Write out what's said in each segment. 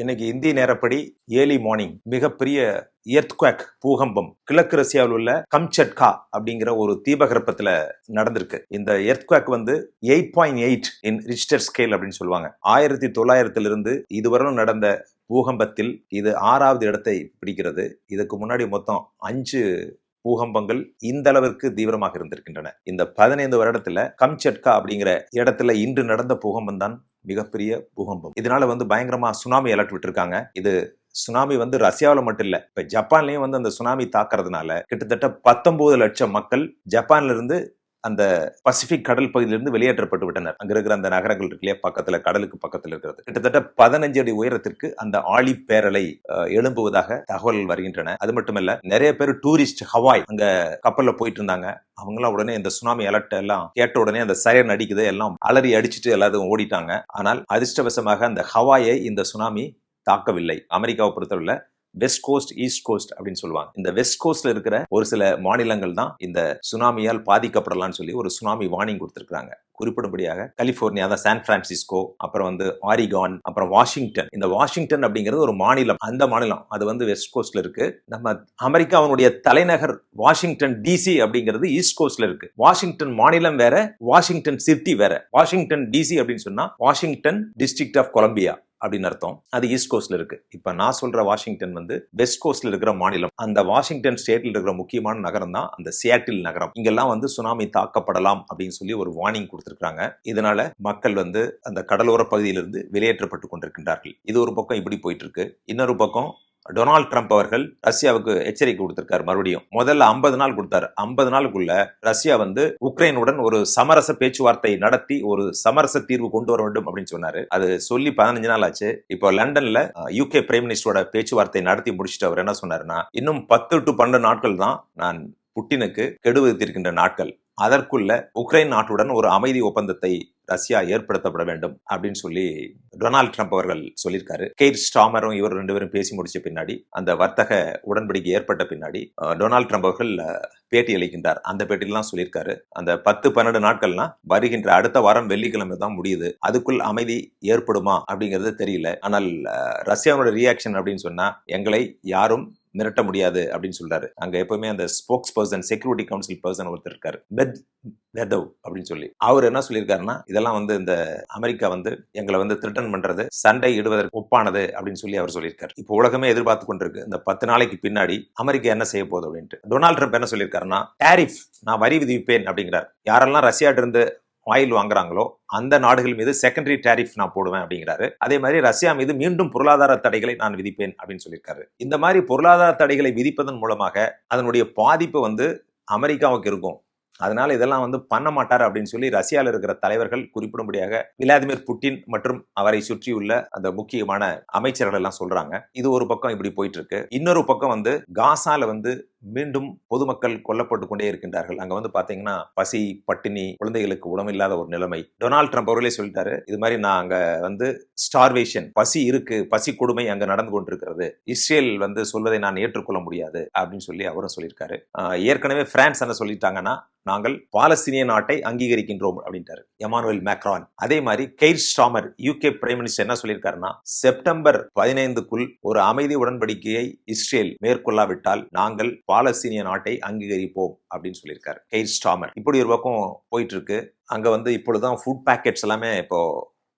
இன்னைக்கு இந்திய நேரப்படி ஏர்லி மார்னிங் மிகப்பெரிய எர்த்குவேக் பூகம்பம் கிழக்கு ரஷ்யாவில் உள்ள கம்சட்கா அப்படிங்கிற ஒரு தீபகற்பத்தில் நடந்திருக்கு. இந்த எர்த்குவேக் வந்து eight point eight in Richter scale அப்படின்னு சொல்லுவாங்க. ஆயிரத்தி தொள்ளாயிரத்திலிருந்து இதுவரை நடந்த பூகம்பத்தில் இது ஆறாவது இடத்தை பிடிக்கிறது. இதுக்கு முன்னாடி மொத்தம் அஞ்சு பூகம்பங்கள் இந்த அளவிற்கு தீவிரமாக இருந்திருக்கின்றன. இந்த பதினைந்து வருடத்துல கம்சட்கா அப்படிங்கிற இடத்துல இன்று நடந்த பூகம்பம் தான் மிகப்பெரிய பூகம்பம். இதனால வந்து பயங்கரமா சுனாமி அலர்ட் விட்டுருக்காங்க. இது சுனாமி வந்து ரஷ்யாவில் மட்டும் இல்லை இப்போ ஜப்பான்லேயும் வந்து அந்த சுனாமி தாக்குறதுனால கிட்டத்தட்ட பத்தொன்பது லட்சம் மக்கள் ஜப்பான்ல இருந்து அந்த பசிபிக் கடல் பகுதியிலிருந்து வெளியேற்றப்பட்டு விட்டனர். அங்க இருக்கிற அந்த நகரங்கள் இருக்கு இல்லையா? பக்கத்துல கடலுக்கு பக்கத்தில் இருக்கிறது. கிட்டத்தட்ட பதினஞ்சு அடி உயரத்திற்கு அந்த ஆழி பேரலை எழும்புவதாக தகவல்கள் வருகின்றன. அது மட்டுமல்ல நிறைய பேர் டூரிஸ்ட் ஹவாய் அங்க கப்பல்ல போயிட்டு இருந்தாங்க. அவங்களாம் உடனே இந்த சுனாமி அலர்ட் எல்லாம் கேட்ட உடனே அந்த சயன் அடிக்குது எல்லாம் அலறி அடிச்சுட்டு எல்லாத்தையும் ஓடிட்டாங்க. ஆனால் அதிர்ஷ்டவசமாக அந்த ஹவாயை இந்த சுனாமி தாக்கவில்லை. அமெரிக்காவை பொறுத்தவரை வெஸ்ட் கோஸ்ட் ஈஸ்ட் கோஸ்ட் அப்படின்னு சொல்லுவாங்க. இந்த வெஸ்ட் கோஸ்ட்ல இருக்கிற ஒரு சில மாநிலங்கள் தான் இந்த சுனாமியால் பாதிக்கப்படலாம்னு சொல்லி ஒரு சுனாமி வார்னிங் கொடுத்திருக்காங்க குறிப்பிடும்படியாக கலிபோர்னியா தான் சான் பிரான்சிஸ்கோ அப்புறம் வந்து ஆரிகான் அப்புறம் வாஷிங்டன் இந்த வாஷிங்டன் அப்படிங்கிறது ஒரு மாநிலம். அந்த மாநிலம். அது வந்து வெஸ்ட் கோஸ்ட்ல இருக்கு. நம்ம அமெரிக்காவினுடைய தலைநகர் வாஷிங்டன் டிசி அப்படிங்கிறது ஈஸ்ட் கோஸ்ட்ல இருக்கு. வாஷிங்டன் மாநிலம் வேற வாஷிங்டன் சிட்டி வேற. வாஷிங்டன் டிசி அப்படின்னு சொன்னா வாஷிங்டன் டிஸ்ட்ரிக்ட் ஆஃப் கொலம்பியா அப்படின்னு அர்த்தம். அது ஈஸ்ட் கோஸ்ட்ல இருக்கு. இப்ப நான் சொல்ற வாஷிங்டன் வந்து வெஸ்ட் கோஸ்ட்ல இருக்கிற மாநிலம். அந்த வாஷிங்டன் ஸ்டேட்ல இருக்கிற முக்கியமான நகரம் தான் அந்த சியாட்டில் நகரம். இங்கெல்லாம் வந்து சுனாமி தாக்கப்படலாம் அப்படின்னு சொல்லி ஒரு வார்னிங் கொடுத்திருக்காங்க இதனால மக்கள் வந்து அந்த கடலோர பகுதியிலிருந்து வெளியேற்றப்பட்டு கொண்டிருக்கின்றார்கள். இது ஒரு பக்கம் இப்படி போயிட்டு இருக்கு. இன்னொரு பக்கம் டொனால்ட் ட்ரம்ப் அவர்கள் ரஷ்யாவுக்கு எச்சரிக்கை கொடுத்திருக்காரு. மறுபடியும் முதல்ல ஐம்பது நாள் கொடுத்தாரு. ஐம்பது நாளுக்குள்ள ரஷ்யா வந்து உக்ரைனுடன் ஒரு சமரச பேச்சுவார்த்தை நடத்தி ஒரு சமரச தீர்வு கொண்டு வர வேண்டும் அப்படின்னு சொன்னாரு. அது சொல்லி பதினஞ்சு நாள் ஆச்சு. இப்போ லண்டன்ல யூகே பிரைம் மினிஸ்டரோட பேச்சுவார்த்தை நடத்தி முடிச்சுட்டு அவர் என்ன சொன்னாருன்னா இன்னும் பத்து டு பன்னெண்டு நாட்கள் தான் நான் புட்டினுக்கு கெடு விதித்திருக்கின்ற நாட்கள். அதற்குள்ள உக்ரைன் நாட்டுடன் ஒரு அமைதி ஒப்பந்தத்தை ரஷ்யா ஏற்படுத்தப்பட வேண்டும். அப்படின்னு சொல்லி டொனால்ட் ட்ரம்ப் அவர்கள் சொல்லியிருக்காரு. கெய்ட் ஸ்டாமரும் இவர் ரெண்டு பேரும் பேசி முடிச்ச பின்னாடி அந்த வர்த்தக உடன்படிக்கை ஏற்பட்ட பின்னாடி டொனால்ட் ட்ரம்ப் அவர்கள் பேட்டி அளிக்கின்றார். அந்த பேட்டிலாம் சொல்லியிருக்காரு. அந்த பத்து பன்னெண்டு நாட்கள்லாம் வருகின்ற அடுத்த வாரம் வெள்ளிக்கிழமை தான் முடியுது. அதுக்குள் அமைதி ஏற்படுமா அப்படிங்கிறது தெரியல. ஆனால் ரஷ்யாவோட ரியாக்ஷன் அப்படின்னு சொன்னா எங்களை யாரும் மிரட்ட முடியாது அப்படின்னு சொல்றாரு. அங்க எப்பவுமே அந்த spokesperson security council person ஒருத்தர் இருக்காரு. பெத் வெதவ் அப்படின்னு சொல்லி. அவர் என்ன சொல்லியிருக்காருன்னா இதெல்லாம் வந்து இந்த அமெரிக்கா வந்து எங்களை வந்து த்ரிட்டன் பண்றது சண்டை இடுவதற்கு ஒப்பானது அப்படின்னு சொல்லி அவர் சொல்லியிருக்காரு. இப்போ உலகமே எதிர்பார்த்து கொண்டிருக்கு. இந்த பத்து நாளைக்கு பின்னாடி அமெரிக்கா என்ன செய்ய போகுது அப்படின்ட்டு. டொனால்ட் ட்ரம்ப் என்ன சொல்லியிருக்காருன்னா டேரிஃப் நான் வரி விதிப்பேன் அப்படிங்கிறார். யாரெல்லாம் ரஷ்யா இருந்து ஆயில் வாங்குறாங்களோ அந்த நாடுகள் மீது செகண்டரி டேரிஃப் நான் போடுவேன் அப்படிங்கிறாரு. அதே மாதிரி ரஷ்யா மீது மீண்டும் பொருளாதார தடைகளை நான் விதிப்பேன் அப்படின்னு சொல்லியிருக்காரு. இந்த மாதிரி பொருளாதார தடைகளை விதிப்பதன் மூலமாக அதனுடைய பாதிப்பு வந்து அமெரிக்காவுக்கு இருக்கும். அதனால இதெல்லாம் வந்து பண்ண மாட்டார் அப்படின்னு சொல்லி ரஷ்யாவில் இருக்கிற தலைவர்கள் குறிப்பிடும்படியாக விளாதிமிர் புட்டின் மற்றும் அவரை சுற்றியுள்ள அந்த முக்கியமான அமைச்சர்கள் எல்லாம் சொல்றாங்க. இது ஒரு பக்கம் இப்படி போயிட்டு இருக்கு. இன்னொரு பக்கம் வந்து காசால வந்து மீண்டும் பொதுமக்கள் கொல்லப்பட்டு கொண்டே இருக்கின்றார்கள். அங்க வந்து பாத்தீங்கன்னா பசி பட்டினி குழந்தைகளுக்கு உணவில்லாத ஒரு நிலைமை. டொனால்ட் ட்ரம்ப் அவர்களே சொல்லிட்டாரு இது மாதிரி நான் அங்க வந்து ஸ்டார்வேஷன் பசி இருக்கு பசி கொடுமை அங்க நடந்து கொண்டிருக்கிறது. இஸ்ரேல் வந்து சொல்வதை நான் ஏற்றுக்கொள்ள முடியாது அப்படின்னு சொல்லி அவரும் சொல்லியிருக்காரு. ஏற்கனவே பிரான்ஸ் என்ன சொல்லிட்டாங்கன்னா நாங்கள் பாலஸ்தீனிய நாட்டை அங்கீகரிக்கின்றோம் அப்படின்ட்டாரு. Emmanuel Macron. அதே மாதிரி Keir Starmer UK prime minister என்ன சொல்லியிருக்காருன்னா செப்டம்பர் பதினைந்துக்குள் ஒரு அமைதி உடன்படிக்கையை இஸ்ரேல் மேற்கொள்ளாவிட்டால் நாங்கள் பாலஸ்தீனிய நாட்டை அங்கீகரிப்போம் அப்படின்னு சொல்லியிருக்காரு. Keir Starmer. இப்படி ஒரு பக்கம் போயிட்டு இருக்கு அங்க வந்து இப்பொழுதுதான் ஃபுட் பேக்கெட்ஸ் எல்லாமே இப்போ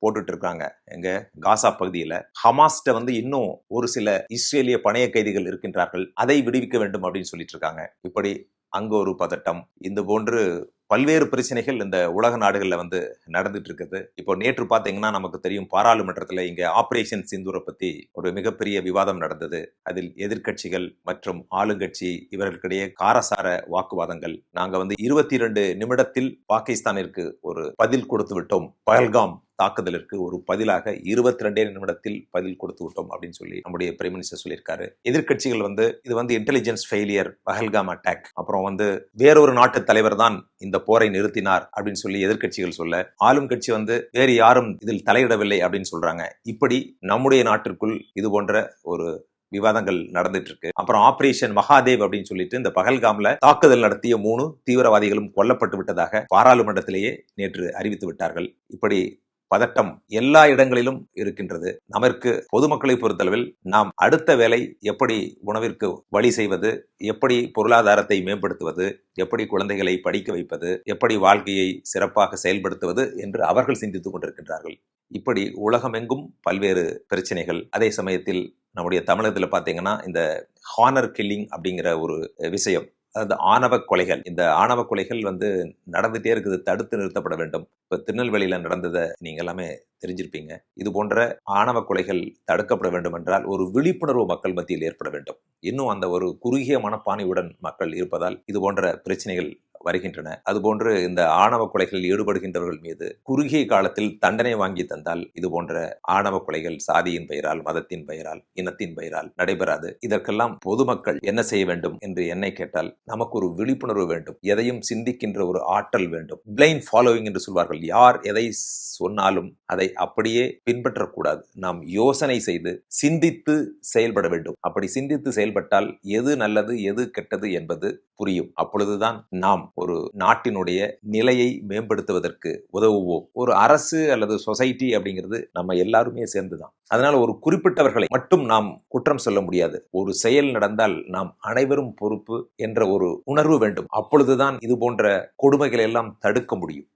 போட்டுட்டு இருக்காங்க எங்க காசா பகுதியில. ஹமாஸ்ட வந்து இன்னும் ஒரு சில இஸ்ரேலிய பணைய கைதிகள் இருக்கின்றார்கள். அதை விடுவிக்க வேண்டும் அப்படின்னு சொல்லிட்டு இருக்காங்க இப்படி அங்க ஒரு பதட்டம். இந்த போன்று பல்வேறு பிரச்சனைகள் இந்த உலக நாடுகளில் வந்து நடந்துட்டு இருக்குது இப்போ நேற்று பார்த்தீங்கன்னா நமக்கு தெரியும் பாராளுமன்றத்தில் இங்கே ஆபரேஷன் சிந்தூரை பற்றி ஒரு மிகப்பெரிய விவாதம் நடந்தது. அதில் எதிர்க்கட்சிகள் மற்றும் ஆளுங்கட்சி இவர்களுக்கிடையே காரசார வாக்குவாதங்கள். நாங்கள் வந்து இருபத்தி இரண்டு நிமிடத்தில் பாகிஸ்தானிற்கு ஒரு பதில் கொடுத்து விட்டோம். பகல்காம் தாக்குதலிற்கு ஒரு பதிலாக இருபத்தி ரெண்டே நிமிடத்தில் பதில் கொடுத்து விட்டோம் அப்படின்னு சொல்லி நம்முடைய பிரைம் மினிஸ்டர் சொல்லியிருக்காரு. எதிர்க்கட்சிகள் வந்து இது வந்து இன்டெலிஜென்ஸ் ஃபெயிலியர் பஹல்காம் அட்டாக் அப்புறம் வந்து வேறொரு நாட்டு தலைவர் தான் இந்த போரை நிறுத்தினார் அப்படின்னு சொல்லி எதிர்க்கட்சிகள் சொல்ல ஆளும் கட்சி வந்து வேறு யாரும் இதில் தலையிடவில்லை அப்படின்னு சொல்றாங்க. இப்படி நம்முடைய நாட்டிற்குள் இது போன்ற ஒரு விவாதங்கள் நடந்துட்டு இருக்கு அப்புறம் ஆபரேஷன் மகாதேவ் அப்படின்னு சொல்லிட்டு இந்த பகல்காம்ல தாக்குதல் நடத்திய மூணு தீவிரவாதிகளும் கொல்லப்பட்டு விட்டதாக பாராளுமன்றத்திலேயே நேற்று அறிவித்து விட்டார்கள். இப்படி பதட்டம் எல்லா இடங்களிலும் இருக்கின்றது. நமக்கு பொதுமக்களை பொறுத்தளவில் நாம் அடுத்த வேலை எப்படி உணவிற்கு வழி செய்வது எப்படி பொருளாதாரத்தை மேம்படுத்துவது எப்படி குழந்தைகளை படிக்க வைப்பது எப்படி வாழ்க்கையை சிறப்பாக செயல்படுத்துவது என்று அவர்கள் சிந்தித்துக் கொண்டிருக்கின்றார்கள். இப்படி உலகமெங்கும் பல்வேறு பிரச்சனைகள். அதே சமயத்தில் நம்முடைய தமிழகத்தில் பார்த்தீங்கன்னா இந்த ஹானர் கில்லிங் அப்படிங்கிற ஒரு விஷயம் அதாவது ஆணவ கொலைகள். இந்த ஆணவ கொலைகள் வந்து நடந்துட்டே இருக்குது. தடுத்து நிறுத்தப்பட வேண்டும். இப்போ திருநெல்வேலியில் நடந்ததை நீங்கள் எல்லாமே தெரிஞ்சிருப்பீங்க. இது போன்ற ஆணவ கொலைகள் தடுக்கப்பட வேண்டும் என்றால் ஒரு விழிப்புணர்வு மக்கள் மத்தியில் ஏற்பட வேண்டும். இன்னும் அந்த ஒரு குறுகிய மனப்பானையுடன் மக்கள் இருப்பதால் இது போன்ற பிரச்சனைகள் வருகின்றன. அதுபோன்று இந்த ஆணவ கொலைகளில் ஈடுபடுகின்றவர்கள் மீது குறுகிய காலத்தில் தண்டனை வாங்கி தந்தால் இது போன்ற ஆணவ கொலைகள் சாதியின் பெயரால் மதத்தின் பெயரால் இனத்தின் பெயரால் நடைபெறாது. இதற்கெல்லாம் பொதுமக்கள் என்ன செய்ய வேண்டும் என்று என்னை கேட்டால் நமக்கு ஒரு விழிப்புணர்வு வேண்டும். எதையும் சிந்திக்கின்ற ஒரு ஆற்றல் வேண்டும். பிளைன் ஃபாலோவிங் என்று சொல்வார்கள். யார் எதை சொன்னாலும் அதை அப்படியே பின்பற்றக்கூடாது. நாம் யோசனை செய்து சிந்தித்து செயல்பட வேண்டும். அப்படி சிந்தித்து செயல்பட்டால் எது நல்லது எது கெட்டது என்பது புரியும். அப்பொழுதுதான் நாம் ஒரு நாட்டினுடைய நிலையை மேம்படுத்துவதற்கு உதவுவோம். ஒரு அரசு அல்லது சொசைட்டி அப்படிங்கிறது நம்ம எல்லாருமே சேர்ந்துதான். அதனால ஒரு குறிப்பிட்டவர்களை மட்டும் நாம் குற்றம் சொல்ல முடியாது. ஒரு செயல் நடந்தால் நாம் அனைவரும் பொறுப்பு என்ற ஒரு உணர்வு வேண்டும். அப்பொழுதுதான் இது போன்ற கொடுமைகளை எல்லாம் தடுக்க முடியும்.